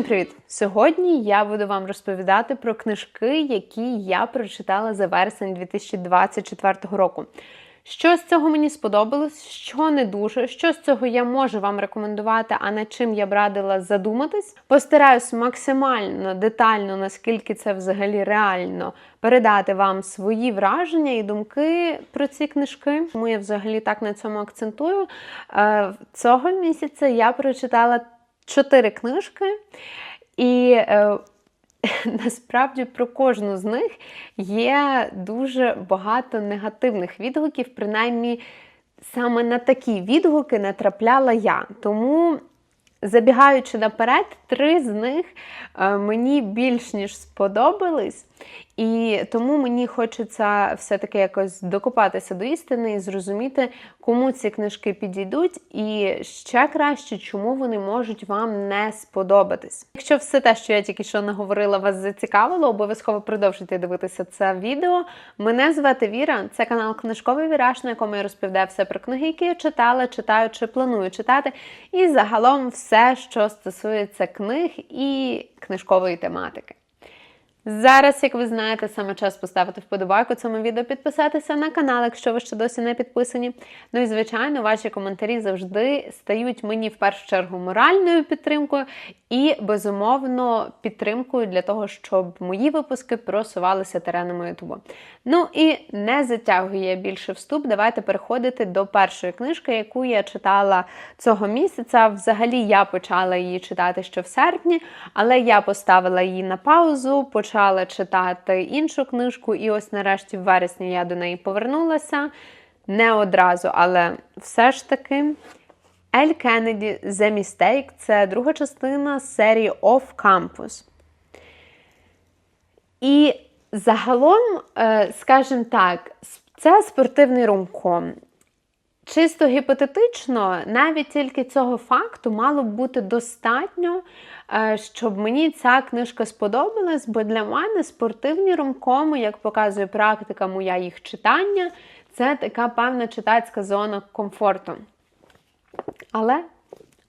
Усім привіт! Сьогодні я буду вам розповідати про книжки, які я прочитала за вересень 2024 року. Що з цього мені сподобалось, що не дуже, що з цього я можу вам рекомендувати, а над чим я б радила задуматись. Постараюсь максимально детально, наскільки це взагалі реально, передати вам свої враження і думки про ці книжки. Тому я взагалі так на цьому акцентую. Е, Цього місяця я прочитала чотири книжки, і е, насправді про кожну з них є дуже багато негативних відгуків, принаймні саме на такі відгуки натрапляла я. Тому. Забігаючи наперед, три з них е, мені більш ніж сподобались, і тому мені хочеться все-таки якось докопатися до істини і зрозуміти, кому ці книжки підійдуть, і ще краще, чому вони можуть вам не сподобатись. Якщо все те, що я тільки що наговорила, вас зацікавило, обов'язково продовжуйте дивитися це відео. Мене звати Віра, це канал Книжковий Віраж, на якому я розповідаю все про книги, які я читала, читаю чи планую читати. І загалом все, що стосується книг і книжкової тематики. Зараз, як ви знаєте, саме час поставити вподобайку цьому відео, підписатися на канал, якщо ви ще досі не підписані. Ну і, звичайно, ваші коментарі завжди стають мені в першу чергу моральною підтримкою і, безумовно, підтримкою для того, щоб мої випуски просувалися теренами Ютубу. Ну і не затягую я більше вступ. Давайте переходити до першої книжки, яку я читала цього місяця. Взагалі я почала її читати ще в серпні, але я поставила її на паузу, почала читати іншу книжку, і ось нарешті в вересні я до неї повернулася. Не одразу, але все ж таки. Ель Кеннеді The Mistake це друга частина серії Off Campus. І загалом, е, скажімо так, це спортивний румком. Чисто гіпотетично, навіть тільки цього факту мало б бути достатньо, е, щоб мені ця книжка сподобалась, бо для мене спортивні ромкоми, як показує практика моя їх читання, це така певна читацька зона комфорту. Але,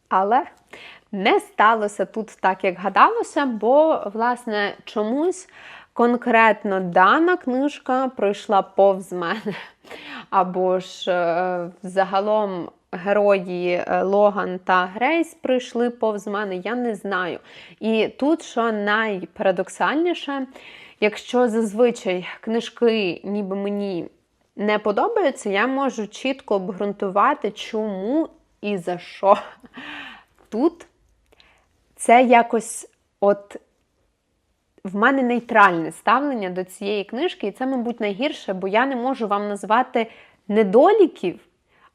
але не сталося тут так, як гадалося, бо, власне, чомусь конкретно дана книжка пройшла повз мене. Або ж е, загалом герої е, Логан та Грейс прийшли повз мене, я не знаю. І тут, що найпарадоксальніше, якщо зазвичай книжки, ніби мені не подобаються, я можу чітко обґрунтувати, чому і за що. Тут це якось от в мене нейтральне ставлення до цієї книжки, і це, мабуть, найгірше, бо я не можу вам назвати недоліків,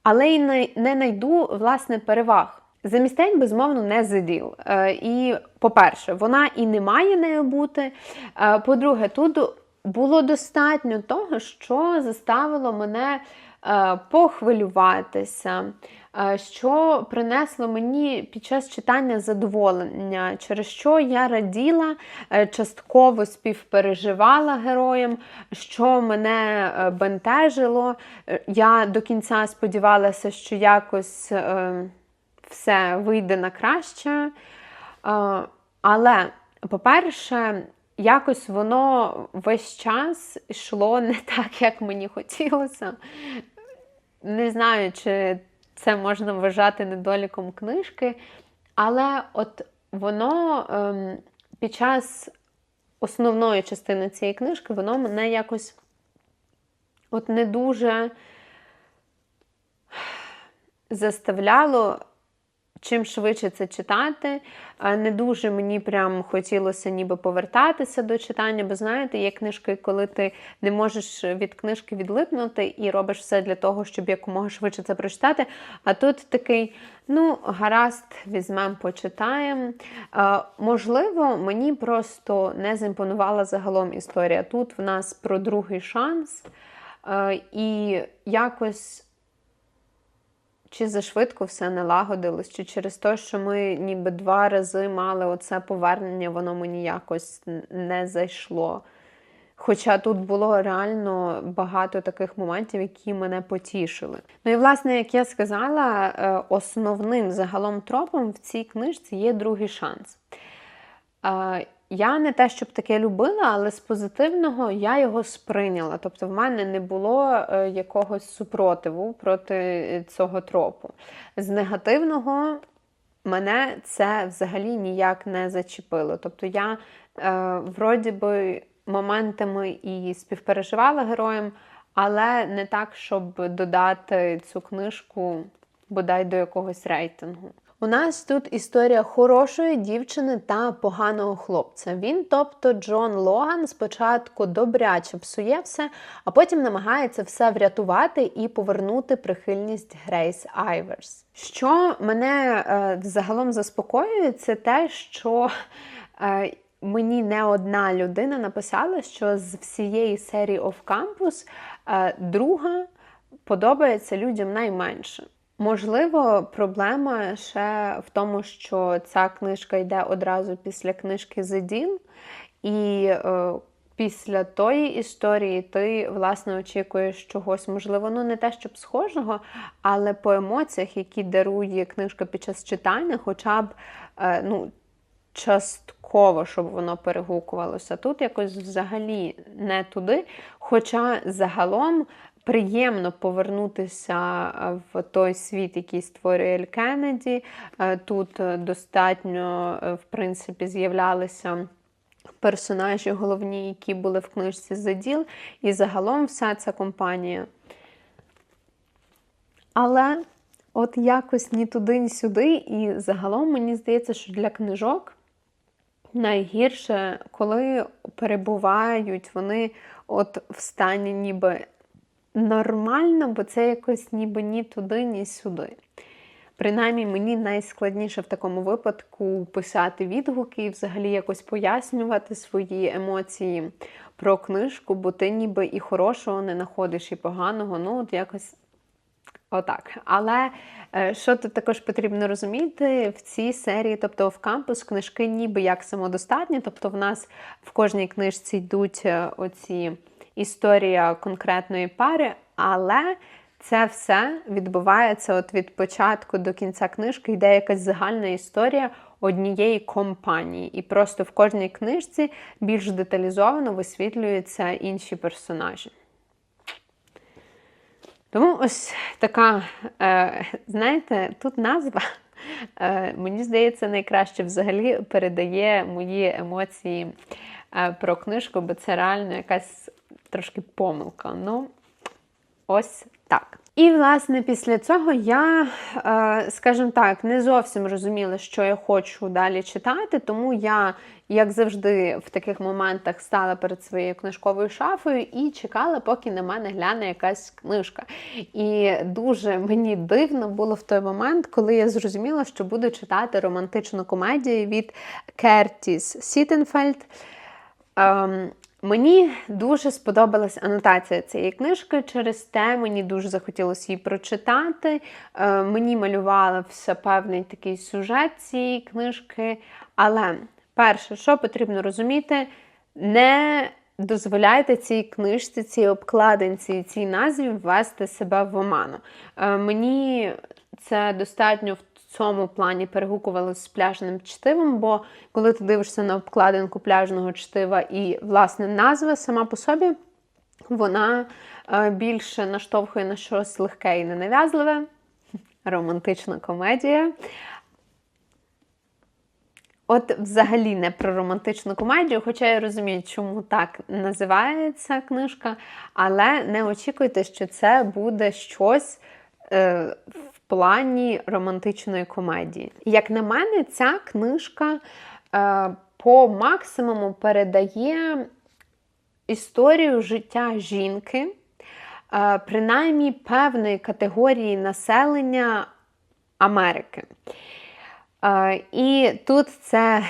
але й не найду, власне, переваг. Замістень, безумовно, не заділ. Е, і, по-перше, вона і не має нею бути. Е, по-друге, тут було достатньо того, що заставило мене е, похвилюватися, що принесло мені під час читання задоволення, через що я раділа, частково співпереживала героям, що мене бентежило. Я до кінця сподівалася, що якось все вийде на краще. Але, по-перше, якось воно весь час йшло не так, як мені хотілося. Не знаю, чи це можна вважати недоліком книжки, але от воно ем, під час основної частини цієї книжки, воно мене якось от не дуже заставляло чим швидше це читати. Не дуже мені прям хотілося ніби повертатися до читання, бо знаєте, є книжки, коли ти не можеш від книжки відлипнути і робиш все для того, щоб якомога швидше це прочитати. А тут такий. Ну, гаразд, візьмемо, почитаємо. Можливо, мені просто не зімпонувала загалом історія. Тут в нас про другий шанс, і якось чи зашвидко все налагодилось, чи через те, що ми ніби два рази мали оце повернення, воно мені якось не зайшло. Хоча тут було реально багато таких моментів, які мене потішили. Ну і, власне, як я сказала, е, основним загалом тропом в цій книжці є другий шанс. Е, Я не те, щоб таке любила, але з позитивного я його сприйняла. Тобто в мене не було е, якогось супротиву проти цього тропу. З негативного мене це взагалі ніяк не зачепило. Тобто я е, вроді би моментами і співпереживала героям, але не так, щоб додати цю книжку бодай до якогось рейтингу. У нас тут історія хорошої дівчини та поганого хлопця. Він, тобто Джон Логан, спочатку добряче псує все, а потім намагається все врятувати і повернути прихильність Грейс Айверс. Що мене е, загалом заспокоює, це те, що е, мені не одна людина написала, що з всієї серії Of Campus е, друга подобається людям найменше. Можливо, проблема ще в тому, що ця книжка йде одразу після книжки Deal, і е, після тої історії ти, власне, очікуєш чогось, можливо, ну не те, щоб схожого, але по емоціях, які дарує книжка під час читання, хоча б е, ну, частково, щоб воно перегукувалося. Тут якось взагалі не туди. Хоча загалом приємно повернутися в той світ, який створює Ель Кеннеді. Е, тут достатньо, е, в принципі, з'являлися. Персонажі головні, які були в книжці Заділ, і загалом вся ця компанія. Але от якось ні туди, ні сюди. І загалом мені здається, що для книжок найгірше, коли перебувають вони от в стані ніби нормально, бо це якось ніби ні туди, ні сюди. Принаймні, мені найскладніше в такому випадку писати відгуки і взагалі якось пояснювати свої емоції про книжку, бо ти ніби і хорошого не знаходиш, і поганого. Ну, от якось отак. Але е, що тут також потрібно розуміти, в цій серії, тобто в кампус, книжки ніби як самодостатні, тобто в нас в кожній книжці йдуть е, оці історія конкретної пари, але це все відбувається от від початку до кінця книжки, йде якась загальна історія однієї компанії. І просто в кожній книжці більш деталізовано висвітлюються інші персонажі. Тому ось така, е, знаєте, тут назва, е, мені здається, найкраще взагалі передає мої емоції е, про книжку, бо це реально якась трошки помилка. Ну, ось так. І, власне, після цього я, е, скажімо так, не зовсім розуміла, що я хочу далі читати, тому я, як завжди, в таких моментах стала перед своєю книжковою шафою і чекала, поки на мене гляне якась книжка. І дуже мені дивно було в той момент, коли я зрозуміла, що буду читати романтичну комедію від Кертіс Сітенфельд. Мені дуже сподобалась анотація цієї книжки, через те мені дуже захотілося її прочитати. Е, мені малювався певний такий сюжет цієї книжки. Але перше, що потрібно розуміти, не дозволяйте цій книжці, цій обкладинці, цій назві ввести себе в оману. Е, мені це достатньо в цьому плані перегукувалося з пляжним чтивом, бо коли ти дивишся на обкладинку пляжного чтива і, власне, назва сама по собі, вона е, більше наштовхує на щось легке і ненав'язливе, романтична комедія. От, взагалі, не про романтичну комедію, хоча я розумію, чому так називається книжка, але не очікуйте, що це буде щось е, плані романтичної комедії. Як на мене, ця книжка е, по максимуму передає історію життя жінки, е, принаймні певної категорії населення Америки. Е, і тут це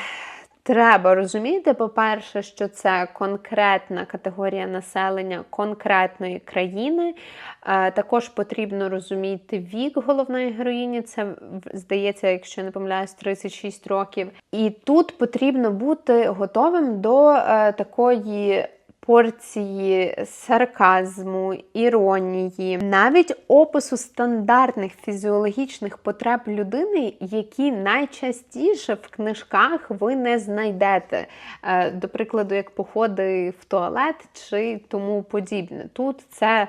Треба розуміти, по-перше, що це конкретна категорія населення конкретної країни. Е, також потрібно розуміти вік головної героїні. Це здається, якщо не помиляюсь, 36 років. І тут потрібно бути готовим до е, такої порції сарказму, іронії, навіть опису стандартних фізіологічних потреб людини, які найчастіше в книжках ви не знайдете. Е, До прикладу, як походи в туалет чи тому подібне. Тут це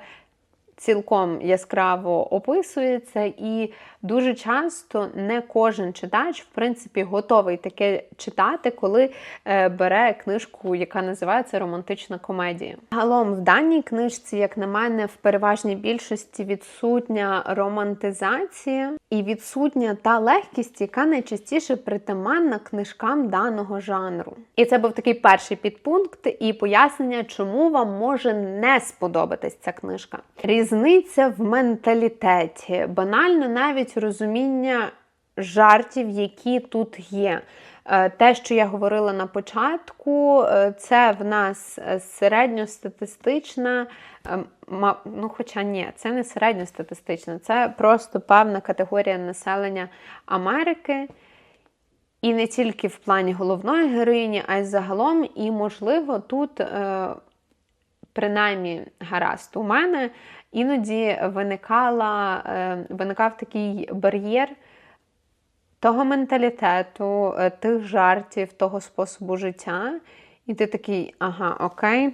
цілком яскраво описується, і дуже часто не кожен читач, в принципі, готовий таке читати, коли е, бере книжку, яка називається романтична комедія. Загалом в даній книжці, як на мене, в переважній більшості відсутня романтизація і відсутня та легкість, яка найчастіше притаманна книжкам даного жанру. І це був такий перший підпункт і пояснення, чому вам може не сподобатись ця книжка. Різниця в менталітеті, банально навіть розуміння жартів, які тут є. Е, Те, що я говорила на початку, е, це в нас е, середньостатистична, ну хоча ні, це не середньостатистична, це просто певна категорія населення Америки. І не тільки в плані головної героїні, а й загалом, і, можливо, тут, принаймні, гаразд, у мене іноді виникала, е, виникав такий бар'єр того менталітету, е, тих жартів, того способу життя. І ти такий, ага, окей.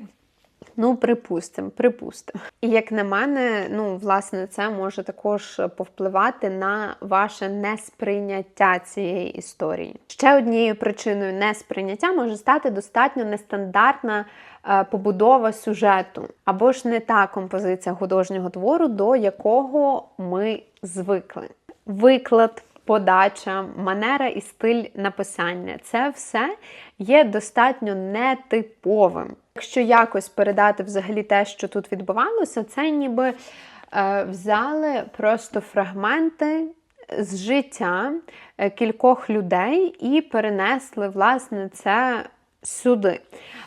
Ну, припустимо, припустимо. І як на мене, ну, власне, це може також повпливати на ваше несприйняття цієї історії. Ще однією причиною несприйняття може стати достатньо нестандартна е, побудова сюжету, або ж не та композиція художнього твору, до якого ми звикли. Виклад. Подача, манера і стиль написання це все є достатньо нетиповим. Якщо якось передати взагалі те, що тут відбувалося, це ніби е, взяли просто фрагменти з життя е, кількох людей і перенесли власне це сюди.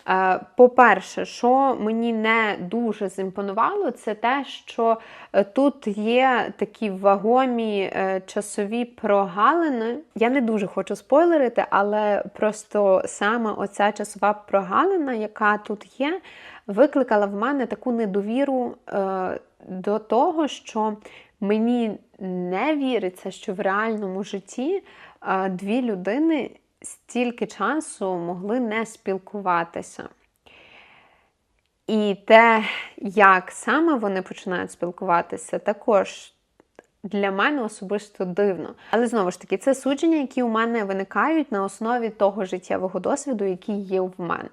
Е, По-перше, що мені не дуже зімпонувало, це те, що е, тут є такі вагомі е, часові прогалини. Я не дуже хочу спойлерити, але просто саме оця часова прогалина, яка тут є, викликала в мене таку недовіру до того, що мені не віриться, що в реальному житті дві людини стільки часу могли не спілкуватися. І те, як саме вони починають спілкуватися, також для мене особисто дивно. Але знову ж таки, це судження, які у мене виникають на основі того життєвого досвіду, який є в мене.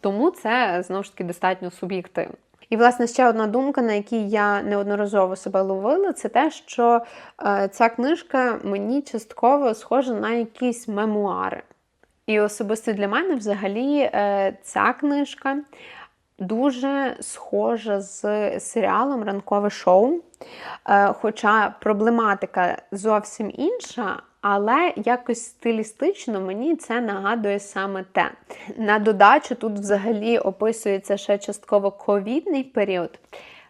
Тому це знову ж таки достатньо суб'єктивно. І, власне, ще одна думка, на якій я неодноразово себе ловила, це те, що е, ця книжка мені частково схожа на якісь мемуари. І особисто для мене, взагалі, е, ця книжка дуже схожа з серіалом Ранкове шоу. Е, хоча проблематика зовсім інша, але якось стилістично мені це нагадує саме те. На додачу тут взагалі описується ще частково ковідний період.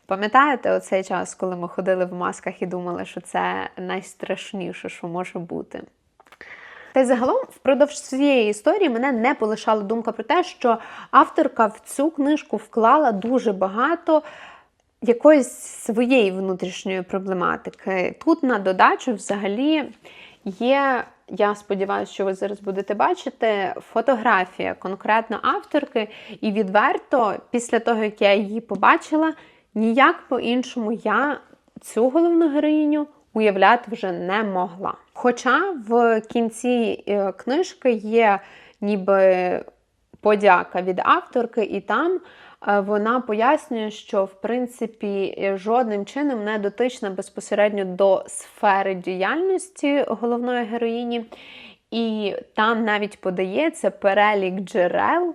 Пам'ятаєте оцей час, коли ми ходили в масках і думали, що це найстрашніше, що може бути? Та й загалом, впродовж цієї історії мене не полишала думка про те, що авторка в цю книжку вклала дуже багато якоїсь своєї внутрішньої проблематики. Тут на додачу взагалі є. Я сподіваюся, що ви зараз будете бачити фотографія конкретно авторки, і відверто, після того, як я її побачила, ніяк по-іншому я цю головну героїню уявляти вже не могла. Хоча в кінці е, книжки є ніби подяка від авторки, і там вона пояснює, що в принципі е, жодним чином не дотична безпосередньо до сфери діяльності головної героїні. І там навіть подається перелік джерел,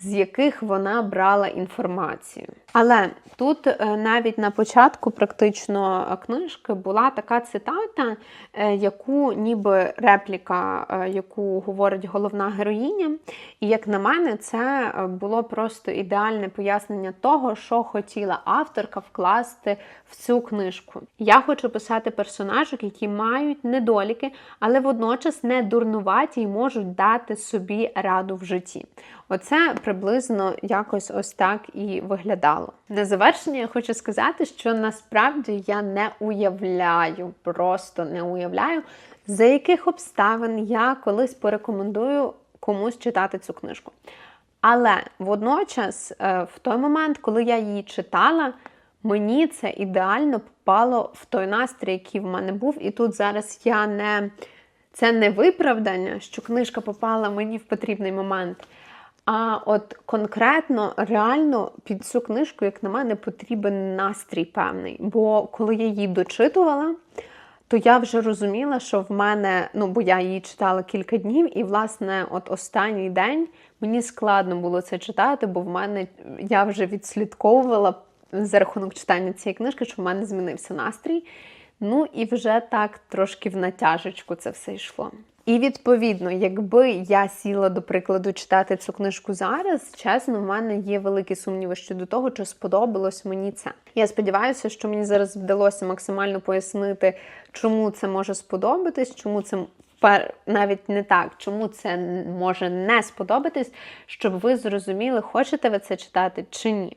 з яких вона брала інформацію. Але тут е, навіть на початку практично е, книжки була така цитата, е, яку ніби репліка, яку говорить головна героїня. І як на мене, це було просто ідеальне пояснення того, що хотіла авторка вкласти в цю книжку. Я хочу писати персонажок, які мають недоліки, але водночас не дурнуваті і можуть дати собі раду в житті. Оце приблизно якось ось так і виглядало. На завершення я хочу сказати, що насправді я не уявляю, просто не уявляю, за яких обставин я колись порекомендую комусь читати цю книжку. Але водночас, е, в той момент, коли я її читала, мені це ідеально попало в той настрій, який в мене був. І тут зараз я не це не виправдання, що книжка попала мені в потрібний момент. А от конкретно, реально під цю книжку, як на мене, потрібен настрій певний. Бо коли я її дочитувала, то я вже розуміла, що в мене, ну бо я її читала кілька днів, і, власне, от останній день мені складно було це читати, бо в мене я вже відслідковувала за рахунок читання цієї книжки, що в мене змінився настрій. Ну і вже так трошки в натяжечку це все йшло. І відповідно, якби я сіла, до прикладу, читати цю книжку зараз, чесно, в мене є великі сумніви щодо того, чи сподобалось мені це. Я сподіваюся, що мені зараз вдалося максимально пояснити, чому це може сподобатись, чому це навіть не так, чому це може не сподобатись, щоб ви зрозуміли, хочете ви це читати чи ні.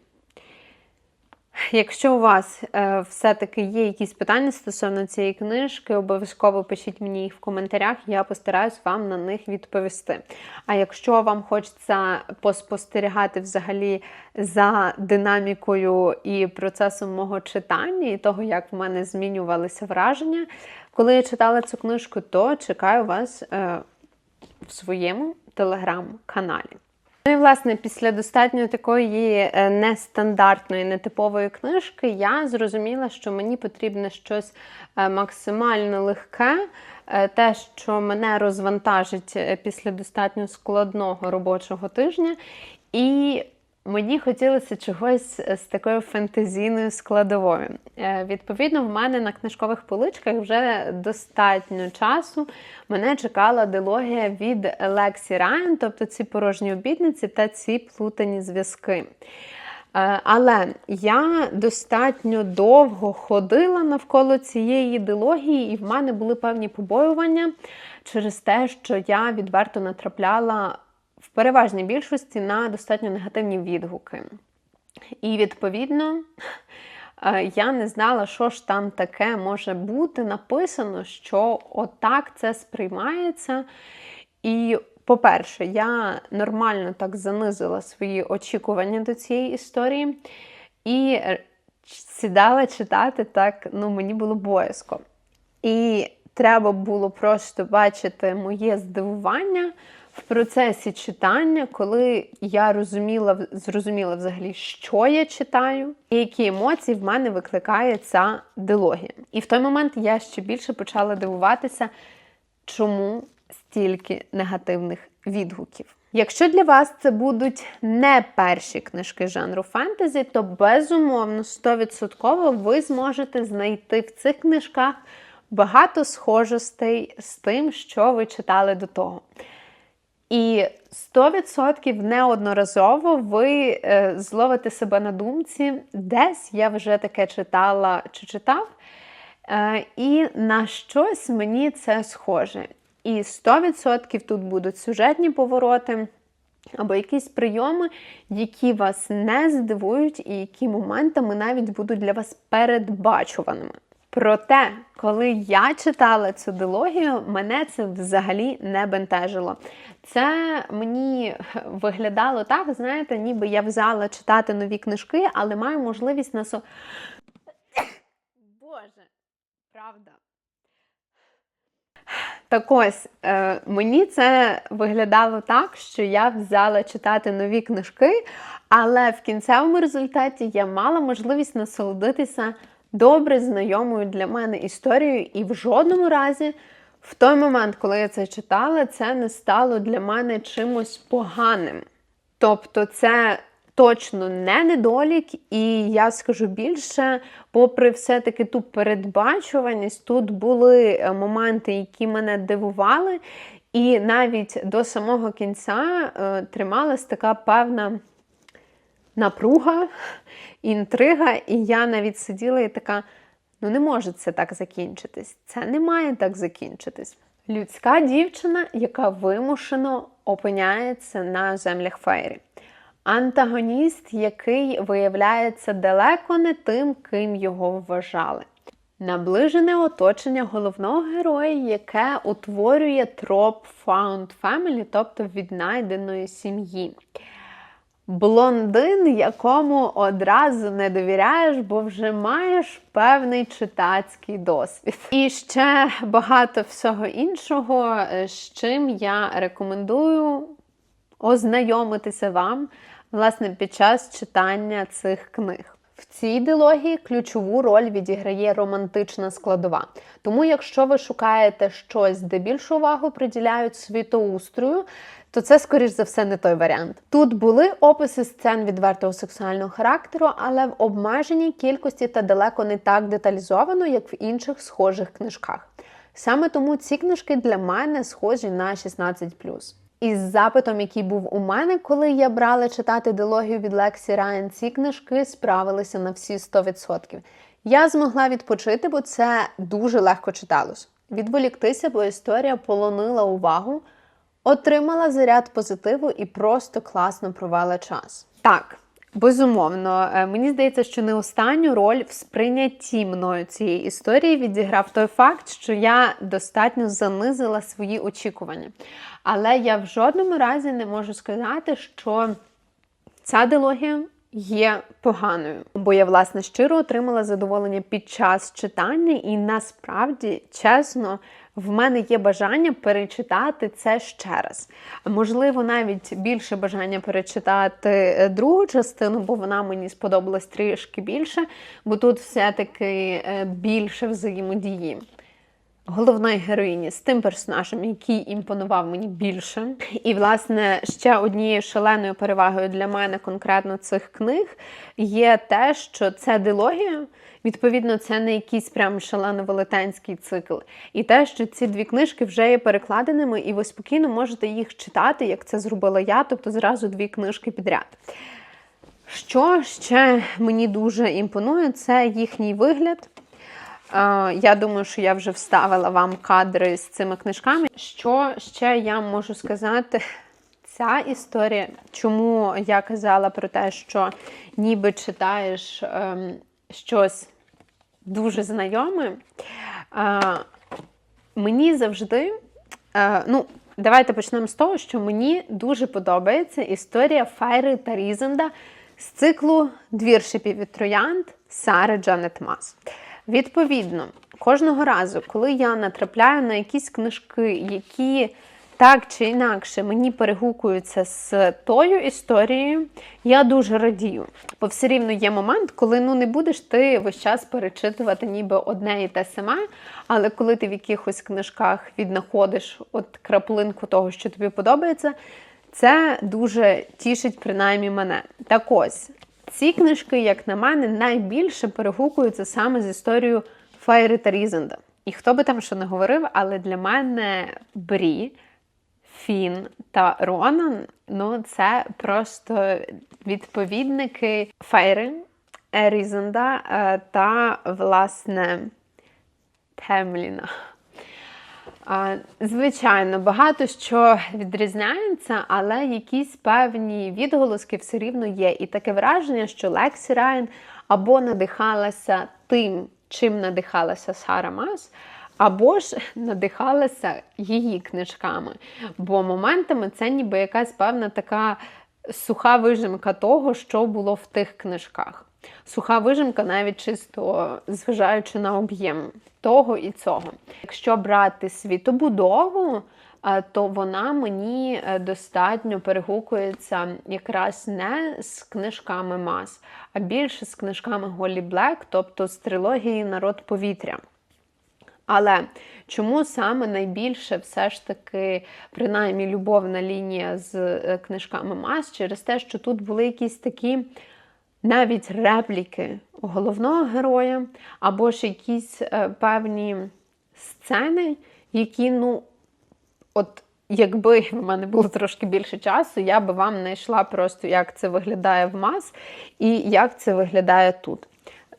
Якщо у вас е, все-таки є якісь питання стосовно цієї книжки, обов'язково пишіть мені їх в коментарях, я постараюсь вам на них відповісти. А якщо вам хочеться поспостерігати взагалі за динамікою і процесом мого читання, і того, як в мене змінювалися враження, коли я читала цю книжку, то чекаю вас е, в своєму телеграм-каналі. Ну і власне, після достатньо такої е, нестандартної, нетипової книжки, я зрозуміла, що мені потрібне щось е, максимально легке, е, те, що мене розвантажить після достатньо складного робочого тижня. І Мені хотілося чогось з такою фентезійною складовою. Е, відповідно, в мене на книжкових поличках вже достатньо часу мене чекала дилогія від Лексі Райан, тобто ці порожні обідниці та ці плутані зв'язки. Е, але я достатньо довго ходила навколо цієї дилогії, і в мене були певні побоювання через те, що я відверто натрапляла переважній більшості на достатньо негативні відгуки. І, відповідно, е, я не знала, що ж там таке може бути написано, що отак це сприймається. І, по-перше, я нормально так занизила свої очікування до цієї історії. І сідала читати так, ну, мені було боязко. І треба було просто бачити моє здивування в процесі читання, коли я розуміла, зрозуміла взагалі, що я читаю, і які емоції в мене викликає ця дилогія. І в той момент я ще більше почала дивуватися, чому стільки негативних відгуків. Якщо для вас це будуть не перші книжки жанру фентезі, то безумовно 100% ви зможете знайти в цих книжках багато схожостей з тим, що ви читали до того. І 100% неодноразово ви е, зловите себе на думці, десь я вже таке читала чи читав, е, і на щось мені це схоже. І 100% тут будуть сюжетні повороти. Або якісь прийоми, які вас не здивують, і які моментами навіть будуть для вас передбачуваними. Проте, коли я читала цю дилогію, мене це взагалі не бентежило. Це мені виглядало так, знаєте, ніби я взяла читати нові книжки, але маю можливість насо. Боже, правда. Так ось, е, мені це виглядало так, що я взяла читати нові книжки, але в кінцевому результаті я мала можливість насолодитися добре знайомою для мене історією, і в жодному разі, в той момент, коли я це читала, це не стало для мене чимось поганим. Тобто, це точно не недолік, і я скажу більше, попри все-таки ту передбачуваність, тут були е, моменти, які мене дивували, і навіть до самого кінця е, трималась така певна напруга, інтрига, і я навіть сиділа і така: ну не може це так закінчитись. Це не має так закінчитись. Людська дівчина, яка вимушено опиняється на землях фейрі. Антагоніст, який виявляється далеко не тим, ким його вважали. Наближене оточення головного героя, яке утворює троп found family, тобто віднайденої сім'ї. Блондин, якому одразу не довіряєш, бо вже маєш певний читацький досвід. І ще багато всього іншого, е, з чим я рекомендую ознайомитися вам, власне, під час читання цих книг. В цій дилогії ключову роль відіграє романтична складова. Тому, якщо ви шукаєте щось, де більшу увагу приділяють світоустрою, то це, скоріш за все, не той варіант. Тут були описи сцен відвертого сексуального характеру, але в обмеженій кількості та далеко не так деталізовано, як в інших схожих книжках. Саме тому ці книжки для мене схожі на 16 із запитом, який був у мене, коли я брала читати дилогію від Лексі Райан, ці книжки справилися на всі 100%. Я змогла відпочити, бо це дуже легко читалось. Відволіктися, бо історія полонила увагу, отримала заряд позитиву і просто класно провела час. Так. Безумовно, е, мені здається, що не останню роль в сприйнятті мною цієї історії відіграв той факт, що я достатньо занизила свої очікування. Але я в жодному разі не можу сказати, що ця дилогія є поганою, бо я, власне, щиро отримала задоволення під час читання, і насправді, чесно, в мене є бажання перечитати це ще раз. Можливо, навіть більше бажання перечитати е, другу частину, бо вона мені сподобалась трішки більше, бо тут все-таки е, більше взаємодії головної героїні з тим персонажем, який імпонував мені більше. І, власне, ще однією шаленою перевагою для мене конкретно цих книг є те, що це дилогія. Відповідно, це не якийсь прям шалено велетенський цикл. І те, що ці дві книжки вже є перекладеними, і ви спокійно можете їх читати, як це зробила я, тобто зразу дві книжки підряд. Що ще мені дуже імпонує, це їхній вигляд. Я думаю, що я вже вставила вам кадри з цими книжками. Що ще я можу сказати? Ця історія, чому я казала про те, що ніби читаєш ем, щось дуже знайоме, е, мені завжди, е, ну, давайте почнемо з того, що мені дуже подобається історія Файри та Різенда з циклу Двір шипів від троянд Сари Джанет Мас. Відповідно, кожного разу, коли я натрапляю на якісь книжки, які так чи інакше мені перегукуються з тою історією, я дуже радію. Бо все рівно є момент, коли ну не будеш ти весь час перечитувати ніби одне і те саме, але коли ти в якихось книжках віднаходиш от краплинку того, що тобі подобається, це дуже тішить принаймні мене. Так ось, ці книжки, як на мене, найбільше перегукуються саме з історією Файри та Різенда. І хто би там що не говорив, але для мене Брі, Фін та Ронан ну це просто відповідники Файри, Різенда е, та, власне, Темліна. Звичайно, багато що відрізняється, але якісь певні відголоски все рівно є. І таке враження, що Лексі Райан або надихалася тим, чим надихалася Сара Мас, або ж надихалася її книжками. Бо моментами це ніби якась певна така суха вижимка того, що було в тих книжках. Суха вижимка, навіть чисто зважаючи на об'єм того і цього. Якщо брати світобудову, е, то вона мені е, достатньо перегукується якраз не з книжками Мас, а більше з книжками Голі Блек, тобто з трилогії Народ повітря. Але чому саме найбільше все ж таки, принаймні, любовна лінія з е, книжками Мас, через те, що тут були якісь такі навіть репліки головного героя, або ж якісь е, певні сцени, які, ну, от. Якби в мене було трошки більше часу, я би вам знайшла просто, як це виглядає в мас і як це виглядає тут.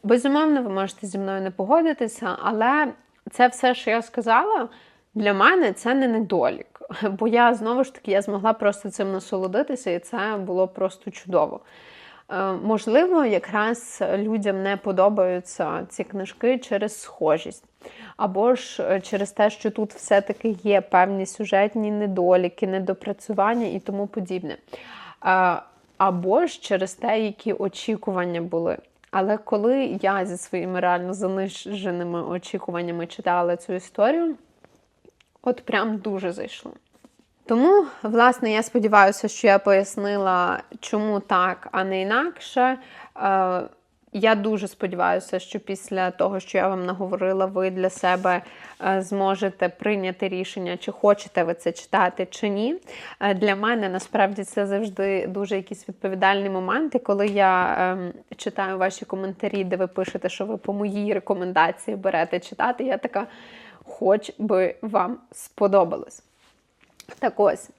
Безумовно, ви можете зі мною не погодитися, але це все, що я сказала, Для мене це не недолік, бо я знову ж таки я змогла просто цим насолодитися, і це було просто чудово. Е, Можливо, якраз людям не подобаються ці книжки через схожість, або ж е, через те, що тут все-таки є певні сюжетні недоліки, недопрацювання і тому подібне. Е, Або ж через те, які очікування були. Але коли я зі своїми реально заниженими очікуваннями читала цю історію, от прям дуже зайшло. Тому, власне, я сподіваюся, що я пояснила, чому так, а не інакше. Е, Я дуже сподіваюся, що після того, що я вам наговорила, ви для себе е, зможете прийняти рішення, чи хочете ви це читати, чи ні. Е, Для мене насправді це завжди дуже якісь відповідальні моменти, коли я ем, читаю ваші коментарі, де ви пишете, що ви по моїй рекомендації берете читати. Я така, хоч би вам сподобалось. Так ось,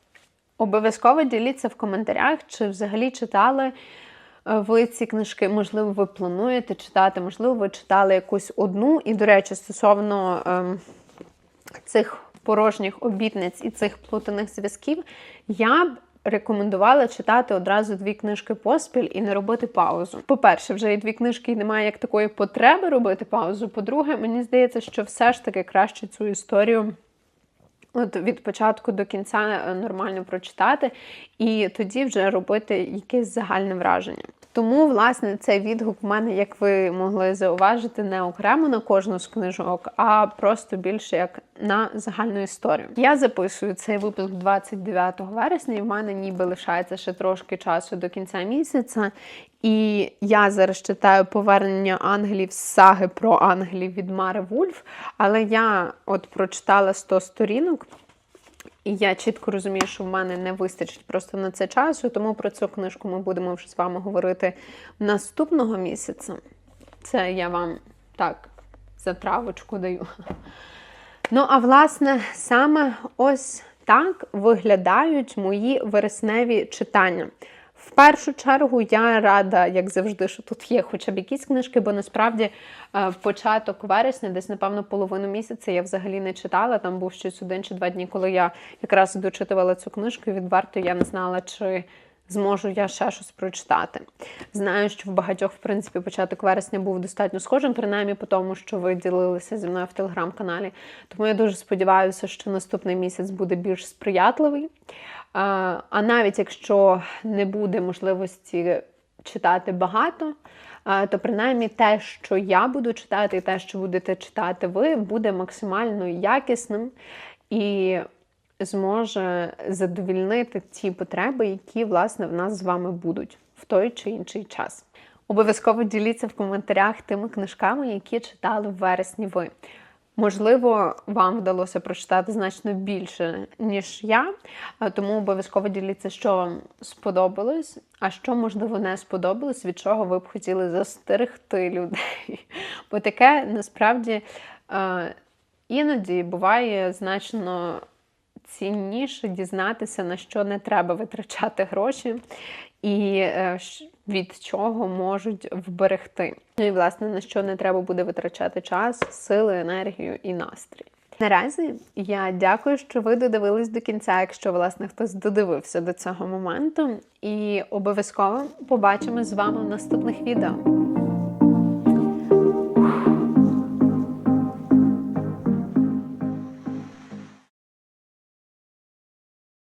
обов'язково діліться в коментарях, чи взагалі читали е, ви ці книжки. Можливо, ви плануєте читати, можливо, ви читали якусь одну. І, до речі, стосовно ем, цих порожніх обітниць і цих плутаних зв'язків, я б рекомендувала читати одразу дві книжки поспіль і не робити паузу. По-перше, вже і дві книжки і немає як такої потреби робити паузу. По-друге, мені здається, що все ж таки краще цю історію. От від початку до кінця е, нормально прочитати, і тоді вже робити якесь загальне враження. Тому, власне, цей відгук в мене, як ви могли зауважити, не окремо на кожну з книжок, а просто більше як на загальну історію. Я записую цей випуск 29 вересня, і в мене ніби лишається ще трошки часу до кінця місяця. І я зараз читаю повернення ангелів з саги про ангелів від Мари Вульф. Але я от прочитала 100 сторінок, і я чітко розумію, що в мене не вистачить просто на це часу, тому про цю книжку ми будемо вже з вами говорити наступного місяця. Це я вам так за травочку даю. Ну, а власне, саме ось так виглядають мої вересневі читання. В першу чергу я рада, як завжди, що тут є хоча б якісь книжки, бо насправді е, початок вересня, десь, напевно, половину місяця я взагалі не читала. Там був щось один чи два дні, коли я якраз дочитувала цю книжку, і відверто я не знала, чи зможу я ще щось прочитати. Знаю, що в багатьох, в принципі, початок вересня був достатньо схожим, принаймні по тому, що ви ділилися зі мною в телеграм-каналі. Тому я дуже сподіваюся, що наступний місяць буде більш сприятливий. А, навіть якщо не буде можливості читати багато, то принаймні те, що я буду читати, і те, що будете читати ви, буде максимально якісним і зможе задовільнити ті потреби, які, власне, в нас з вами будуть в той чи інший час. Обов'язково діліться в коментарях тими книжками, які читали в вересні ви. Можливо, вам вдалося прочитати значно більше, ніж я, тому обов'язково діліться, що вам сподобалось, а що, можливо, не сподобалось, від чого ви б хотіли застерегти людей. Бо таке насправді е, іноді буває значно цінніше дізнатися, на що не треба витрачати гроші, і е, від чого можуть вберегти. Ну і, власне, на що не треба буде витрачати час, сили, енергію і настрій. Наразі я дякую, що ви додивились до кінця, якщо власне хтось додивився до цього моменту. І обов'язково побачимо з вами в наступних відео.